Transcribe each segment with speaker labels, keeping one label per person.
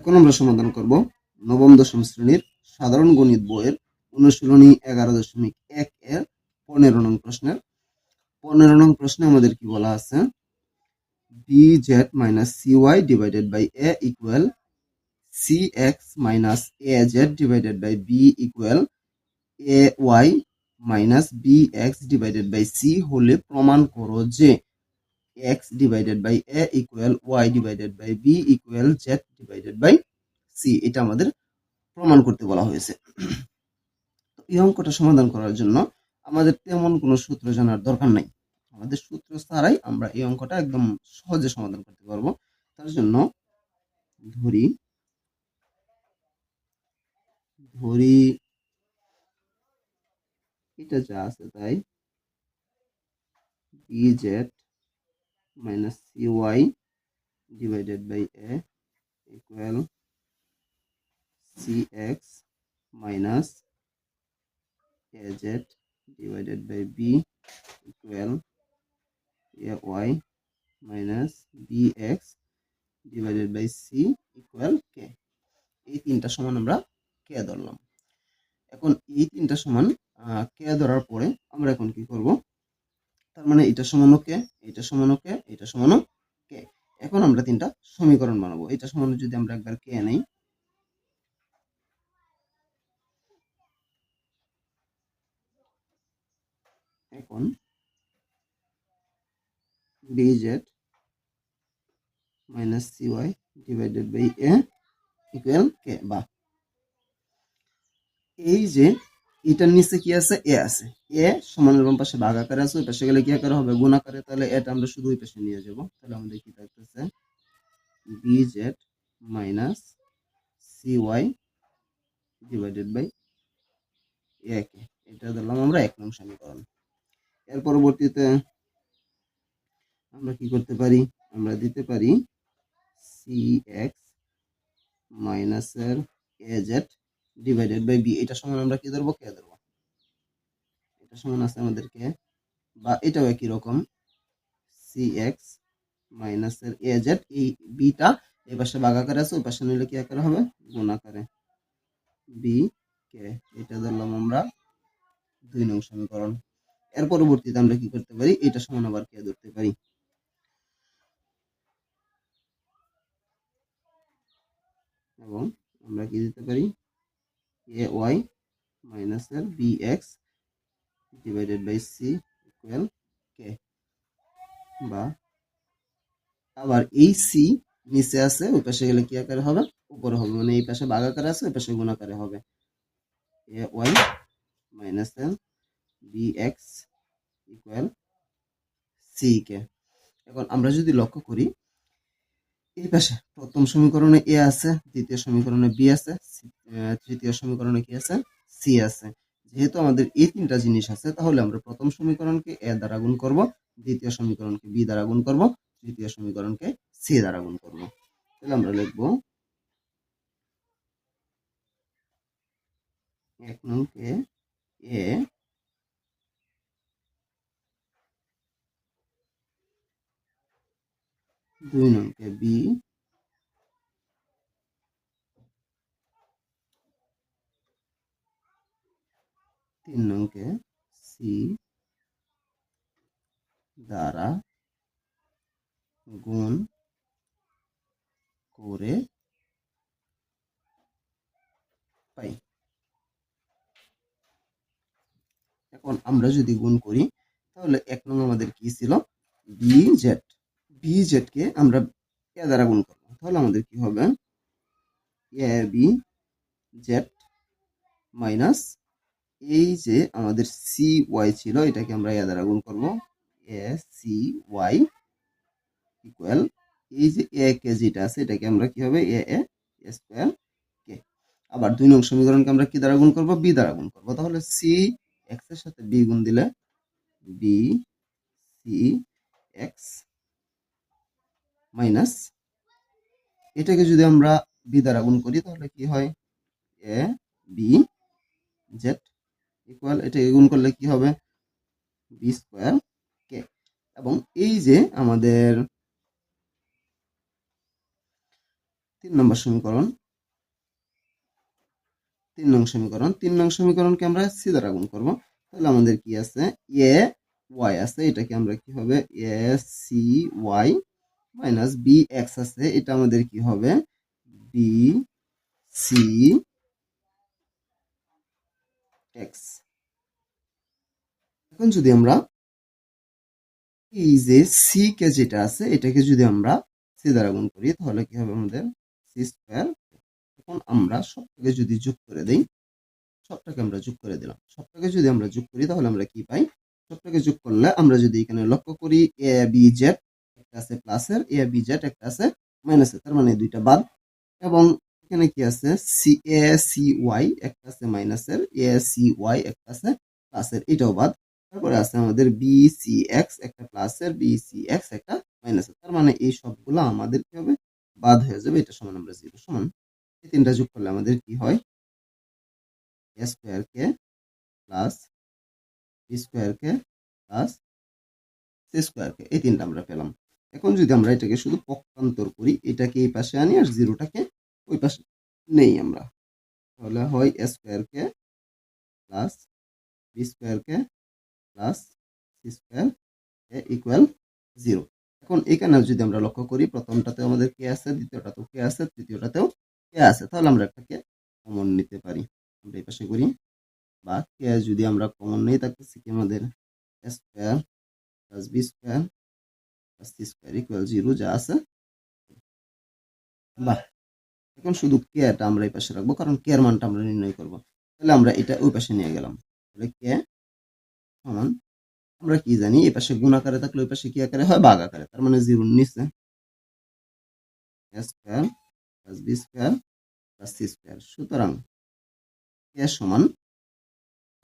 Speaker 1: এখন আমরা সমাধান করব নবম দশম শ্রেণির সাধারণ গণিত বইয়ের অনুশীলনী এগারো দশমিক এক এর পনেরো নং প্রশ্নের। পনেরো নং প্রশ্নে আমাদের কি বলা আছে? B z minus c y divided by a equal c x minus a z divided by b equal a y minus b x divided by c হলে প্রমাণ করো যে x divided by a equal y divided by b equal z divided by c এটা আমাদের প্রমাণ করতে বলা হয়েছে। এই অঙ্কটা সমাধান করার জন্য আমাদের তেমন কোনো সূত্র জানার দরকার নাই। আমাদের সূত্র ছাড়াই আমরা এই অঙ্কটা একদম সহজে সমাধান করতে পারব। তার জন্য ধরি ধরি, এটা যা আছে তাই b z minus cy divided by a equal cx minus az divided by b equal ay minus bx divided by c equal k এই তিনটা সমান আমরা কে ধরলাম এখন এই তিনটা সমান কে ধরার পরে আমরা এখন কি করব তার মানে এটা সমান কে? এটা সমান কে? এটা সমান কে? এখন আমরা তিনটা সমীকরণ বানাবো। এটা সমান যদি আমরা একবার কে নেই এখন bz minus c y divided by a equal k বা এই যে এটার নিচে কি আছে? এ আছে। এ সমান বাম পাশে ভাগ আকারে আছে, ওই পাশে গেলে কি আকারে হবে? গুণ আকারে। তাহলে এটা আমরা শুধু ওই পাশে নিয়ে যাব। তাহলে আমাদের কি থাকতেছে? B z minus c y divided by a k এটা ধরলাম আমরা এক নং সমীকরণ। এর পরবর্তীতে আমরা কি করতে পারি? আমরা দিতে পারি সি এক্স মাইনাসের a z divided by b এটা সমান আমরা কি ধরবো? কে ধরবো। এটা সমান আছে আমাদেরকে, বা এটাও একই রকম সি এক্স মাইনাসের এ জেড এই বিটা এই পাশে ভাগ আকারে আছে, ওই পাশে নিলে কি আকারে হবে? গুণ আকারে। বি কে এটা ধরলাম আমরা দুই নং সমীকরণ। এর পরবর্তীতে আমরা কি করতে পারি? এটা সমান আবার কে ধরতে পারি। এবং আমরা কি দিতে পারি? এ ওয়াই মাইনাসের b x divided by c equal k বা আবার এই সি নিচে আছে, ওই পাশে গেলে কি আকারে হবে? উপরে হবে। মানে এই পাশে ভাগ আকারে আছে, ওই পাশে গুণ আকারে হবে। A y minus l b x equal c k এখন আমরা যদি লক্ষ্য করি, এই পাশে প্রথম সমীকরণে এ আছে, দ্বিতীয় সমীকরণে বি আছে তৃতীয় সমীকরণে কি আছে? সি আছে। যেহেতু আমাদের এই তিনটা জিনিস আছে, তাহলে আমরা প্রথম সমীকরণকে এ দ্বারা গুণ করব, দ্বিতীয় সমীকরণকে বি দ্বারা গুণ করব, তৃতীয় সমীকরণকে সি দ্বারা গুণ করব। তাহলে আমরা লিখব এক নংকে এ দুই নংকে বি তিন নংকে সি দ্বারা গুণ করে পাই। এখন আমরা যদি গুণ করি, তাহলে এক নং আমাদের কি ছিল? বি জেড বি জেড কে আমরা এ দ্বারা গুণ করব। তাহলে আমাদের কি হবে? এ বি জেড মাইনাস এই যে আমাদের সি ওয়াই ছিল, এটাকে আমরা দ্বারা গুণ করব। এ সি ওয়াই ইকুয়াল এই যে এ কে যেটা আছে, এটাকে আমরা কি হবে? এ এ স্কোয়ার কে আবার দুই নং সমীকরণকে আমরা কি দ্বারা গুণ করব? বি দ্বারা গুণ করব। তাহলে সি এক্সের সাথে বি গুণ দিলে বি সি এক্স মাইনাস এটাকে যদি আমরা বি দ্বারা গুণ করি, তাহলে কি হয়? এ বি জেড ইকুয়াল এটাকে গুণ করলে কি হবে? বি স্কোয়ার কে এবং এই যে আমাদের তিন নম্বর সমীকরণ, তিন নং সমীকরণ, তিন নং সমীকরণকে আমরা সি দ্বারা গুণ করব। তাহলে আমাদের কি আছে? এ ওয়াই আছে, এটাকে আমরা কি হবে? A c y minus b x আছে, এটা আমাদের কি হবে? বি সি এক্স এখন যদি আমরা এই যে সি কে যেটা আছে, এটাকে যদি আমরা সি দ্বারা গুণ করি, তাহলে কি হবে আমাদের সি স্কোয়ার এখন আমরা সবটাকে যদি যোগ করে দেই, সবটাকে আমরা যোগ করে দিলাম। সবটাকে যদি আমরা যোগ করি, তাহলে আমরা কি পাই? সবটাকে যোগ করলে আমরা যদি এখানে লক্ষ্য করি এ বি জেড একটা আছে প্লাসের এ বি জেড একটা আছে মাইনাসের তার মানে দুইটা বাদ। এবং এখানে কি আছে? সি এ সি ওয়াই একটা আছে মাইনাসের এ সি ওয়াই একটা আছে প্লাসের এটাও বাদ। তারপরে আছে আমাদের বি সি এক্স একটা প্লাসের বি সি এক্স একটা মাইনাসের তার মানে এই সবগুলো আমাদের কি হবে? বাদ হয়ে যাবে, এটা সমান আমরা জিরো সমান। এই তিনটা যোগ করলে আমাদের কি হয়? A square k plus b square k plus c square k এই তিনটা আমরা পেলাম। এখন যদি আমরা এটাকে শুধু পক্ষান্তর করি, এটাকে এই পাশে আনি আর জিরোটাকে ওই পাশে নেই আমরা। তাহলে হয় a square k plus b square k plus c square k equal zero এখন এখানে যদি আমরা লক্ষ্য করি প্রথমটাতে আমাদের কে আছে, দ্বিতীয়টাতেও কে আছে, তৃতীয়টাতেও কে আছে, তাহলে আমরা একটাকে কমন নিতে পারি। আমরা এই পাশে করি। বা কে যদি আমরা কমন নেই থাকতেছি কি আমাদের square plus b square plus c square equal zero যা আছে। বাহ! এখন শুধু কেয়ারটা আমরা এই পাশে রাখব, কারণ কেয়ার মানটা আমরা নির্ণয় করব। তাহলে আমরা এটা ওই পাশে নিয়ে গেলাম। তাহলে কে সমান আমরা কি জানি, এই পাশে গুণ আকারে থাকলে ওই পাশে কি আকারে হয়? বাঘ আকারে। তার মানে জিরো নিচে। Square plus b square plus c square সুতরাং কে সমান,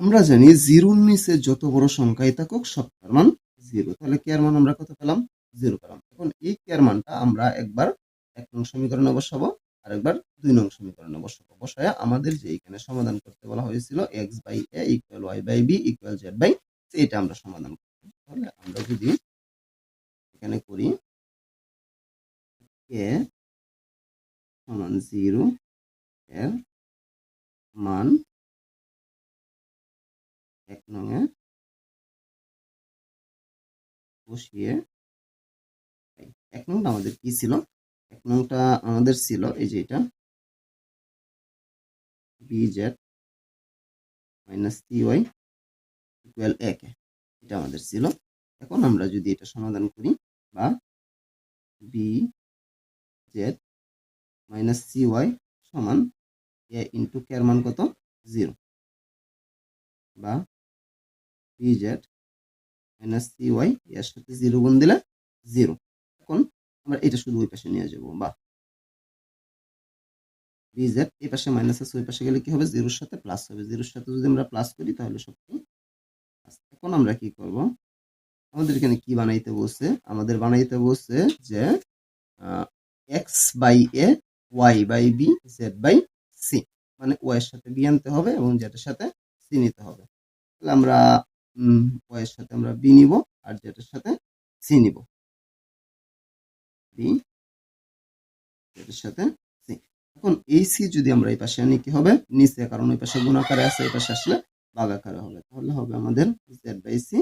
Speaker 1: আমরা জানি জিরোর নিচে যত বড় সংখ্যাই থাকুক সবটার মান জিরো। তাহলে কেয়ার মান আমরা কত পেলাম? জিরো পেলাম। এখন এই কেয়ার মানটা আমরা একবার এক নং সমীকরণে বসাবো, আর একবার দুই নং সমীকরণে বসাবো। বসায় আমাদের যে এখানে সমাধান করতে বলা হয়েছিল x by a equal y by b equal z by এটা আমরা সমাধান করব। তাহলে আমরা যদি এখানে করি কে সমান জিরো এর মান এক নঙে বসিয়ে এক নংটা আমাদের কি ছিল? এক নংটা আমাদের ছিল এই যে এটা b z minus t y equal এক, এটা আমাদের ছিল এখন আমরা যদি এটা সমাধান করি, বা b z minus c y সমান এ ইন্টু কেয়ার মান কত? জিরো বা b z minus c y এর সাথে জিরো গুণ দিলে জিরো এখন আমরা এটা শুধু ওই পাশে নিয়ে যাব, বা বি জেড এই পাশে মাইনাস আছে, ওই পাশে গেলে কি হবে? জিরোর সাথে প্লাস হবে। জিরোর সাথে যদি আমরা প্লাস করি, তাহলে সবটাই এখন আমরা কি করব? আমাদের এখানে কি বানাইতে বলছে? আমাদের বানাইতে বলছে যে x by a y by b z by c মানে ওয়াই এর সাথে বি আনতে হবে এবং জেড এর সাথে সি নিতে হবে। তাহলে আমরা ওয়াই এর সাথে আমরা বি নিব আর জেড এর সাথে সি নিব। বি জেড এর সাথে সি এখন এই সি যদি আমরা এই পাশে আনি, কি হবে? নিচে, কারণ ওই পাশে গুণ আকারে আছে, এই পাশে আসলে ভাগ আকারে হবে তাহলে হবে আমাদের জেড বাই সি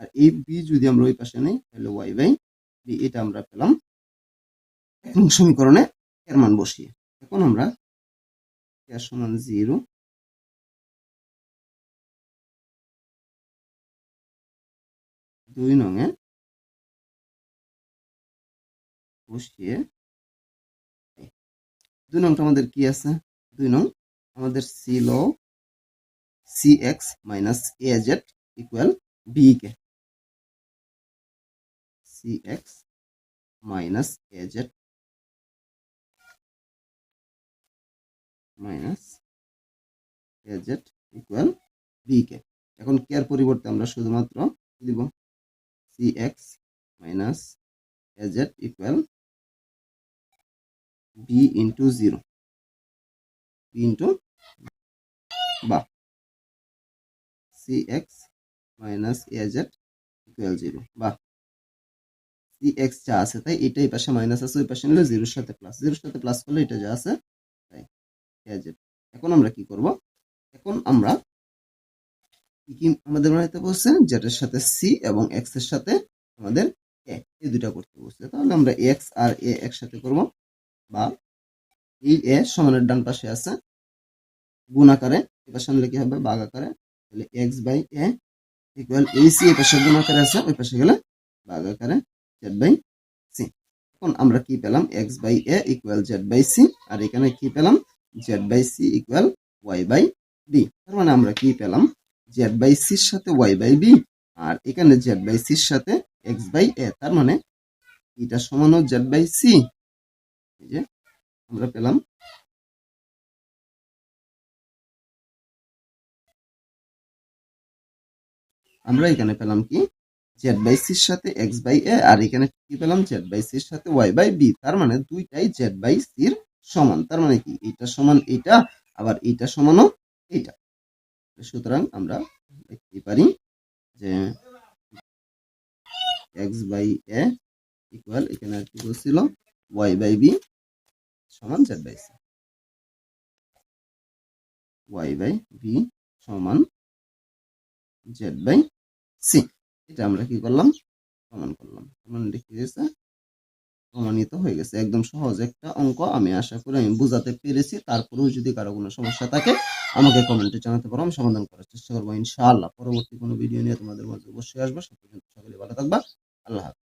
Speaker 1: আর এই বি যদি আমরা ওই পাশে নেই, তাহলে ওয়াই বাই বি এটা আমরা পেলাম সমীকরণে এর মান বসিয়ে। এখন আমরা সমান জিরো দুই নঙে বসিয়ে দুই নংটা আমাদের কি আছে? দুই নং, আমাদের ছিল c x minus a z equal b k c x minus a z minus a z equal b k এখন কে এর পরিবর্তে আমরা শুধুমাত্র দিব c x minus a z equal b into zero b into বা। C x minus a z zero বা C x যা আছে তাই এটা এই পাশে মাইনাস আছে, ওই পাশে নিলে সাথে প্লাস জিরোর সাথে প্লাস করলে এটা যা আছে, তাই। এখন আমরা কি করব? এখন আমরা কি আমাদের বানাইতে বলছে? সাথে সি এবং এক্সের সাথে আমাদের এ এই দুটা করতে বলছে। তাহলে আমরা এক্স আর এ একসাথে করব। বা এই এ সমানের ডান পাশে আছে, গুণ আকারে পাশে কি হবে? ভাগ আকারে। তাহলে এক্স বাই এ ইকুয়াল এই সি এ পাশে গুণ আছে, ওই পাশে গেলে ভাগ আকারে জেড বাই সি এখন আমরা কি পেলাম? X by a equal z by c আর এখানে কি পেলাম? Z by c equal y by b তার মানে আমরা কি পেলাম? জেড বাই সির সাথে ওয়াই বাই বি আর এখানে জেড বাই সির সাথে এক্স বাই এ তার মানে এটা সমান জেড বাই সি এই যে আমরা পেলাম আমরা এখানে পেলাম কি? জেড বাই সির সাথে এক্স বাই এ আর এখানে কি পেলাম? জেড বাই সির সাথে ওয়াই বাই বি তার মানে দুইটাই জেড বাই সির সমান। তার মানে কি? এটা সমান এটা, আবার এটা সমানও এটা সুতরাং আমরা লিখতে পারি যে এক্স বাই এ ইকুয়াল এখানে আর কি বলছিল? ওয়াই বাই বি সমান z by c y by b সমান জেড বাই সি এটা আমরা কি করলাম? প্রমাণ করলাম। প্রমাণ লিখে গেছে, প্রমাণিত হয়ে গেছে। একদম সহজ একটা অঙ্ক। আমি আশা করি আমি বুঝাতে পেরেছি। তারপরেও যদি কারও কোনো সমস্যা থাকে, আমাকে কমেন্টে জানাতে পারো। আমি সমাধান করার চেষ্টা করব ইনশাআল্লাহ। পরবর্তী কোনো ভিডিও নিয়ে তোমাদের মধ্যে অবশ্যই আসব। সে পর্যন্ত সকলে ভালো থাকবা। আল্লাহ হাফেজ।